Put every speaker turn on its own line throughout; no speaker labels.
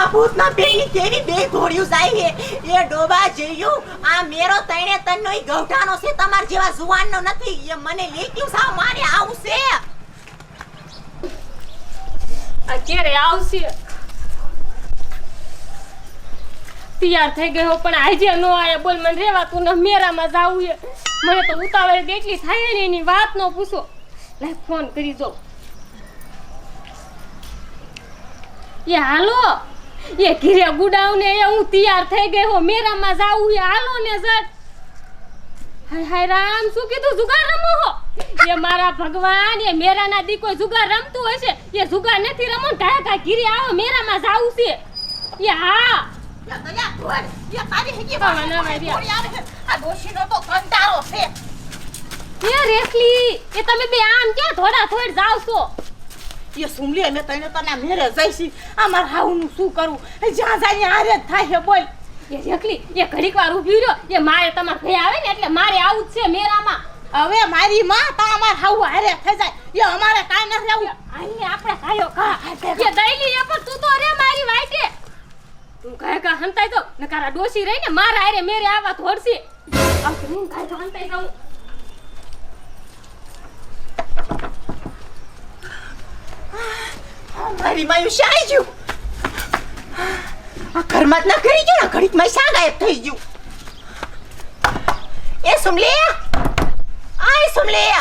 માં ભૂતના બેની કેવી બે ઘોડિયું જાય છે. એ ડોબા જેયું, આ મેરો તણે તનનો ઈ ગૌઠાનો છે, તમાર જેવા જુવાનનો નથી. એ મને લેક્યું સા મારે આવું
આ આવશે. તૈયાર થઈ ગયો, પણ આજે નો આયા. બોલ, મને રેવાતું ન મેરામાં જાવું છે. મને તો ઉતાવળ કેટલી થાય ને એની વાત નો પૂછો. લાય, ફોન કરી દો એ, હાલો. એ ઘીરે ગુડાવને એ હું તૈયાર થઈ ગઈ હો મેરામાં જાવું એ હાલો ને જટ. હાય હાય રામ શું કીધું? જુગાર રમો હો. એ મારા ભગવાન એ મેરાના દી કોઈ જુગાર રમતું હશે. એ જુગાર નથી રમો કાંઈ ઘીરે આવો મેરામાં જાવું છે. એ હા. એ રેખલી એ તમે બે આમ ક્યાં થોડા થોડ જાવ છો
એ સુમલી અમે તને તને મેરે જઈશી અમાર હાવનું શું કરવું જ્યાં જાય હારે જ થાય છે બોલ.
એ રેખલી એ ઘડીક વાર ઊભી રહ્યો. એ મારે તમાર ભાઈ આવે ને એટલે મારે આવું જ છે મેરામાં.
હવે મારી માં તો અમાર હાવ હારે થઈ જાય. એ અમારે કાંઈ નથી આવું
આઈને આપણે કાયો કા એ દઈલી એ પણ તું તો રે મારી વાઈટે. તું કહે કા હંતાઈ તો નકારા ડોસી રહી ને મારા હારે મેરે આવા થોડસી આમ તો હું કાય તો હંતાઈ જાઉં.
મારી માયું શાઈ ગયું. આ ઘરમાં જ ના કરી ગયું ને ઘડીકમાં શા ગાયબ થઈ ગયું. એ સુમલી આય સુમલે એ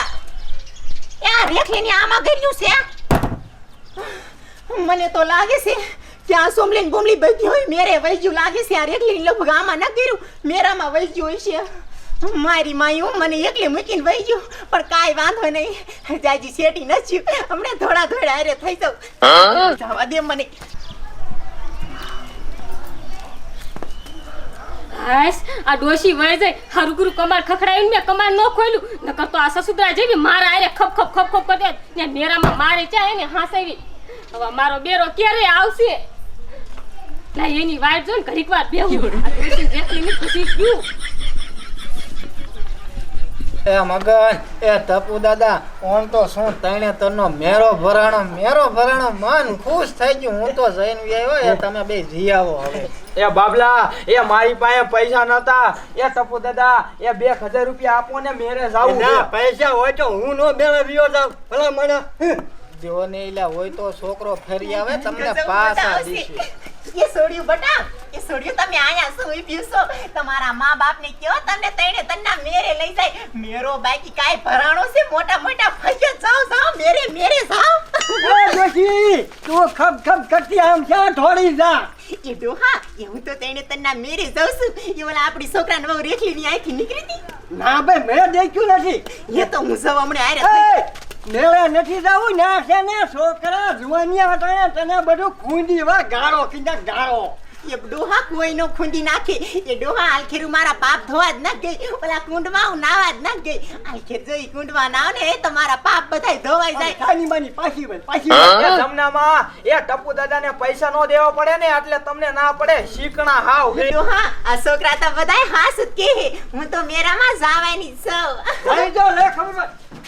આ રેખલીની આમાં કર્યું છે? મને તો લાગે છે કે આ સોમલીન બોમલી બધી હોય, મેરે વૈજ્યું લાગે છે. આ રેખલી લગભગ આમાં ના કર્યું મેરામાં વૈજ્યું હોય છે. મારી માયુ મને એકલી મૂકીને વહી ગયું. પણ કાંઈ વાંધો નહીં. જાજી શેટી નસ્યું હમણાં થોડા થોડા અરે થઈ જાઉં. જવા દે મને.
હાસ આ ડોશી વહી જાય હારું ગુરુ કમાર ખખડાયું મેં કમાર ન ખોલ્યું નકર તો આ સસુદરા જેવી મારા અરે ખપ ખપ ખપ ખપ કરે ને નેરામાં મારે ચાય ને હાંસાવી હવે મારો બેરો ક્યારે આવશે? ના એની વાટ જો ને ઘડીક વાર બેહું. આ ડોશી જેટલી ખુશી ગયું.
એ મગન એ ટપુ દાદા ઓમ તો શું તણે તનો મેરો ભરાણો મેરો ભરાણો મન ખુશ થઈ ગયું. હું તો જઈને આવ્યો એ તમે બે જી આવો હવે.
એ બાબલા એ મારી પાસે પૈસા નતા એ ટપુ દાદા એ બે હજાર રૂપિયા આપો ને મેરે જાવું
ના પૈસા હોય તો હું નો મેળે રહ્યો જાઉં. ભલા મને
જો ને એલા હોય તો છોકરો ફેરી આવે તમને પાસ
આ
દીશે.
એ સોડિયું બટા એ સોડિયું તમે આયા સુઈ પીશો તમારા મા બાપ ને કયો તમને તઈને તન્ના મેરે લઈ જાય. મેરો બાકી કાય ભરાણો છે? મોટા મોટા ફૈયા જાવ જાવ મેરે મેરે જાવ
ઓ ડોશી તું ખપ ખબ કરતી આમ ક્યાં થોડી જા?
એ ડોહા એ હું તો તેણે તન્ના મેરે જાઉં છું. એ ઓલા આપણી છોકરાને બહુ રેખલી ની આંખી નીકળી હતી.
ના ભાઈ મેં દેખ્યું નથી.
એ તો હું સૌ હમણાં
એ! મેળે નથી જવું ના છે ને છોકરા જુવાનિયા હતા તને બધું ખૂંદી વા ગાળો કીધા ગાળો.
એ ડોહા કુંઈનો ખૂંદી નાખે. એ ડોહા આલખેરું મારા પાપ ધોવા જ ના ગઈ ઓલા કુંડમાં હું નાવા જ ના ગઈ. આલખેર જો ઈ કુંડમાં નાવ ને તો મારા પાપ બધા ધોવાઈ જાય.
ખાની માની પાછી બન પાછી.
જમનામાં એ ટપુ દાદાને પૈસા નો દેવા પડે ને એટલે તમને ના પડે. શીકણા હાવ
ડોહા આ છોકરા તો બધાય હાસ કે હું. તો મેરામાં જાવાની છું.
ભાઈ જો લે ખબર પડ.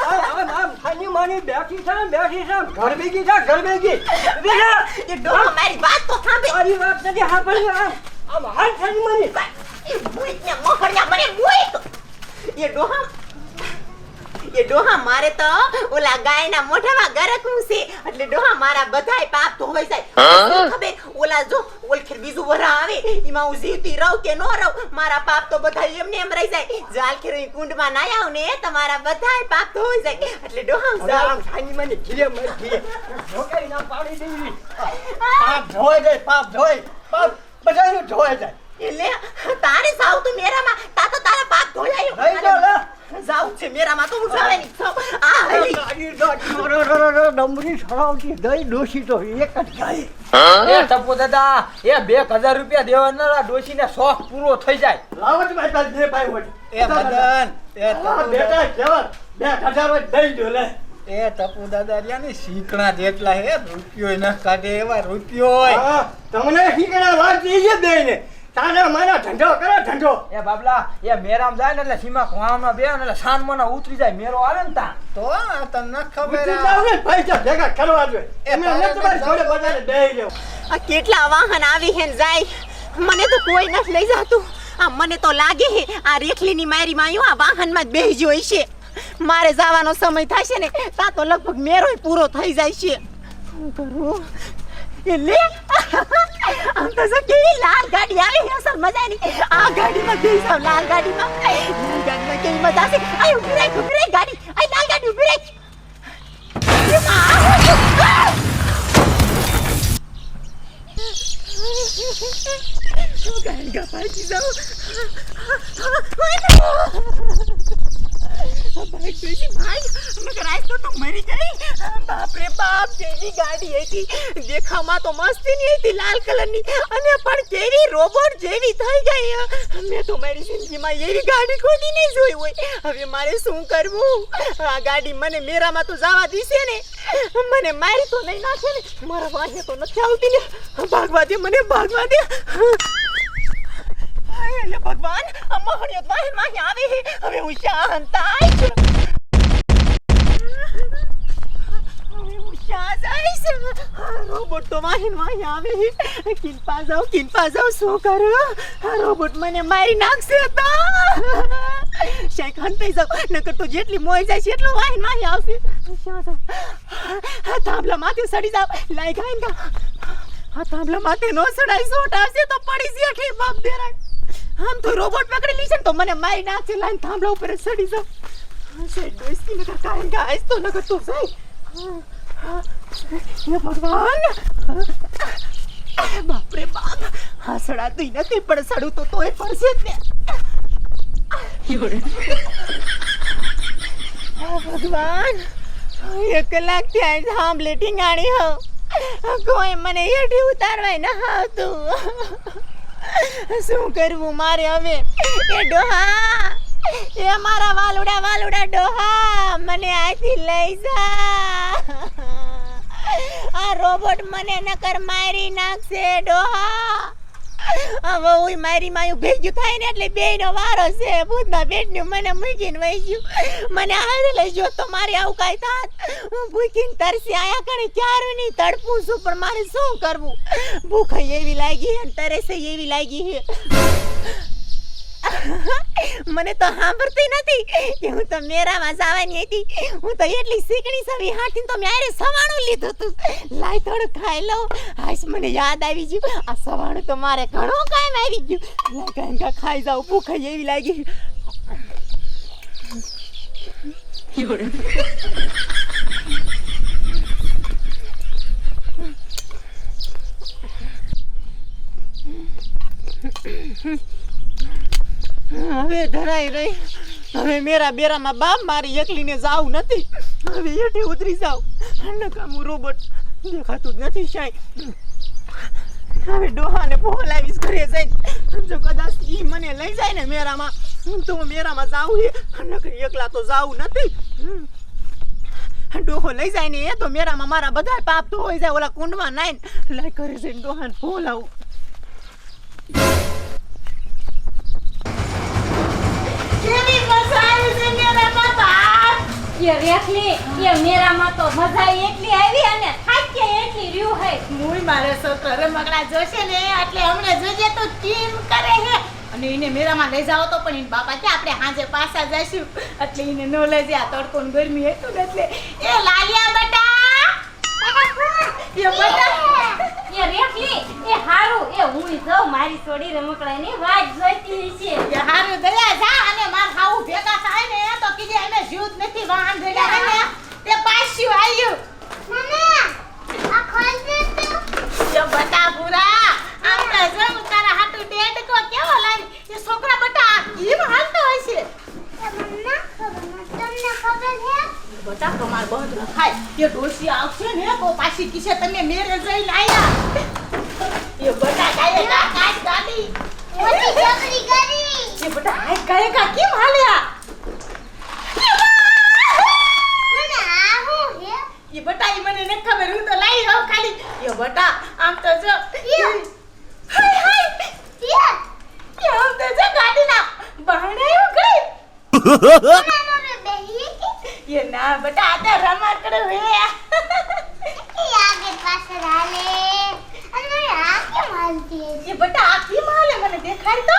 આમ, આમ, આમ, ખાની માની બેઠી છે બેઠી છે ઘર ભેગી છે ઘર ભેગી બીજા
એ ડોહા મારી વાત તો સાંભળ.
મારી વાત નથી સાંભળી આમ આમ હાલ ખાની માની.
એ ભૂતને મોહણ્યા મને મોહિત એ ડોહા એ ડોહા મારે તો ઓલા ગાયના મોઢામાં ગરકવું છે. એટલે ડોહા મારા બધાય પાપ ધોવાઈ જાય. ખબર? ઓલા જો ઓલખેર બીજું વરા આવે એમાં હું જીવતી રહું કે ન રહું? મારા પાપ તો બધા એમને એમ રહી જાય. જાલખેર ઈ કુંડમાં ના આવું ને તમારા બધાય પાપ ધોવાઈ જાય. એટલે ડોહા હું જાઉં.
ખાની મને ઘીરે મર ઘીરે ઢોકાઈ ના પાડી દેવી પાપ ધોઈ જાય પાપ ધોઈ પાપ બધાનું ધોઈ જાય.
એટલે તારે સાવ તું મેરામાં તા તો તારા પાપ ધોયાયો
લઈ જાઓ લે
છે મેરામાં તો હું જવાની છું આ હરી
ડમરી સળાવતી દઈ ડોસી તો એક જ ગાય
એ ટપુ દાદા એ બે હજાર રૂપિયા દેવાના ડોશીને શોખ પૂરો થઈ જાય
ભાઈ
એ મગન એ
બેટા
દાદા
કેવર બે હજાર દઈ દો લે
એ ટપુ દાદા રહ્યા ને શીકણા જેટલા હે રૂપિયો ન કાઢે એવા રૂપિયો
તમને ઠીકણા વાત એ જ દઈ ને તાને મારા ધંધો કરે ધંધો
એ બાબલા એ મેરામ જાય ને એટલે સીમા ખોવામાં બે ને એટલે સાનમાં ઉતરી જાય મેરો આવે ને તા
તો તમને ખબર
ઉતરી
આ-
જાવ ને પૈસા ભેગા કરવા જોઈએ.
એ
એમને
તારે
નથી મારી
તો
જોડે બધાને બેહી રહેવું.
આ કેટલા વાહન આવી હે જાય. મને તો કોઈ નથી લઈ જતું. આ મને તો લાગે હે આ રેખલીની મારી માયું આ વાહનમાં જ બેસી જોઈ છે મારે જવાનો સમય થશે ને તા તો લગભગ મેરોય પૂરો થઈ જાય છે. શું કરું? એ લે આમ તો જો કેવી લાલ ગાડી આવી છે અસલ મજાની આ ગાડીમાં કેવી જાવ લાલ ગાડીમાં લાલ ગાડીમાં કેવી મજા છે આ ઊભી રહી ઊભી રહી ગાડી આ લાલ ગાડી ઊભી રાખ આ! ગાંગા પાકી જાઓ ગઈ બાપ કેવી ગાડી હતી દેખામાં તો મસ્તીની હતી લાલ કલરની અને પણ કેવી રોબોટ જેવી થઈ ગઈ મેં તો મારી જિંદગીમાં એવી ગાડી ખોદી નહીં જોઈ હોય હવે મારે શું કરવું આ ગાડી મને મેરામાં તો જવા દીશે ને મને મારી તો નહીં નાખે ને મારા વાહે તો નથી આવતી ને ભાગવા દે, મને ભાગવા દે. ભગવાન આ મહણિયો તો વાહે વાહે આવે. હવે હું થાય છું હવે હું આવીશ રોબોટ તો વાહે વાહે આવી. કિનપા જાઉં કિનપા જાઉં શું કરું? રોબોટ મને મારી નાખશે તો. શેક હંતાઈ જાઉં નકર જેટલી મોઈ જાય છે એટલું વાહે વાહે આવશે. શ્યાં જાઉં થાંભલા માથે સડી જાવ લાઈ ગાય ગા આ માથે નો સડાઈ સોટ આવશે તો પડી છે એટલી બાપ આમ તો રોબોટ પકડી લીશે તો મને મારી નાખશે લાઈન થાંભલા ઉપર ચડી જાવ શેઠ ડોસકી નકર કાંઈ ગાય તો નકર તું જાય ભગવાન. બાપ બાપ. હા સડાતું નથી પણ સડું તો તોય પડશે જ ને. ભગવાન. એક કલાકથી આ થાંભલે ટીંગાણી હો. કોઈ મને હેઠી ઉતારવાય ન આવતું શું કરવું મારે હવે? એ ડોહા, એ મારા વાલુડા વાલુડા ડોહા, મને આથી લઈ જા. આ રોબોટ મને નકર મારી નાખશે, ડોહા. હવે હું મારી માયું ભેગ્યું થાય ને એટલે બે નો વારો છે. ભૂતના પેટનું મને મૂકીને વહી મને હારે લઈ જો તો મારે આવું કાંઈ થાત. હું ભૂખીને તરસી આયા કણે ક્યારે નહીં તડપું છું, પણ મારે શું કરવું? ભૂખ એવી લાગી અને તરસે એવી લાગી મને તો સાંભળતી નથી કે હું તો મેરામાં જવાની હતી. હું તો એટલી શીખણી સવી હાથી તો મેં આરે સવાણું લીધું હતું લાય થોડું ખાઈ લઉં. હાશ, મને યાદ આવી ગયું. આ સવાણું તો મારે ઘણું કામ આવી ગયું. લાય કાંઈ ખાઈ જાઉં. ભૂખ એવી લાગી. હવે ધરાઈ રહી. હવે મેરા બેરામાં બાપ મારી એકલીને જાવ નથી. હવે એઠે ઉતરી જાવ નકામું રોબોટ દેખાતું જ નથી સાહેબ હવે ડોહાને બોલાવીશ ઘરે જઈને. જો કદાચ ઈ મને લઈ જાય ને મેરામાં, તો મેરામાં જાવું છે નકરી એકલા તો જાવું નથી. ડોહો લઈ જાય ને એ તો મેરામાં મારા બધા પાપ તો હોય જાય. ઓલા કુંડમાં નાઈને. લાય ઘરે જઈને ડોહાને બોલાવું બાપ
રેખલી એ મેરામાં તો મજા એટલી આવી અને થાકે એટલી રહ્યું હે.
મુય મારે છોકરો રમકડા જોશે ને એટલે હમણે જોજે તો ટીમ કરે હે. અને એને મેરામાં લઈ જાઓ તો પણ એને બાપા કે આપણે હાજે પાછા જઈશું. એટલે એને નો લઈ જાય તડકો ને ગરમી હતું ને એટલે. એ લાલિયા બટા! એ બટા!
એ રેખલી એ હારું. એ હું જાઉં મારી છોડી રમકડાની વાત જોઈતી છે
એ હારું દયા જા અને માર ભેગા થાય ને તો કીજે એને જીવ નથી વાહન ભેગા રહે ને. તે પાછું આવ્યું જો બટા પૂરા તો જો તારા હાટુ ટેડ કો કેવો લાગે? એ છોકરા બટા કેમ હાલતો હોય છે. બટા કમાર બહુ ન ખાય એ ડોસી આવશે ને તો પાછી કીશે તમે મેરે જઈ લાયા એ બટા કાય કા કાચ ગાડી. જે બટા હાય કાય કા કેમ હાલ્યા? એ બટા ઈ મને ને ખબર હું તો લઈ હો ખાલી. એ બટા આમ તો જો હાય હાય.
યે. યે આમ તો જો ગાડીના બહાને ઉગળી ये ना बेटा आता रमा कड़े हुए
आगे पास डाले अरे आगे मालती है
ये बेटा आगे माले मैंने देखा है तो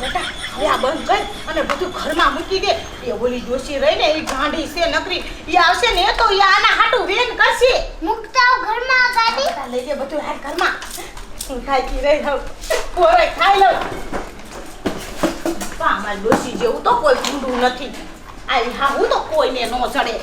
બેટા હવે આ બંધ કર અને બધું ઘરમાં મૂકી દે. એ ઓલી ડોશી રહી ને એ ગાંડી છે નકરી. એ આવશે ને તો એ આના હાટું વેન કરશે. તાર લઈ દે બધું હાર ઘરમાં. હું ખાઈતી રહી લઉં કોરે ખાઈ લઉં. પામાં ડોશી જેવું તો કોઈ ઊંડું નથી. આવી હા હું તો કોઈને ન ચડે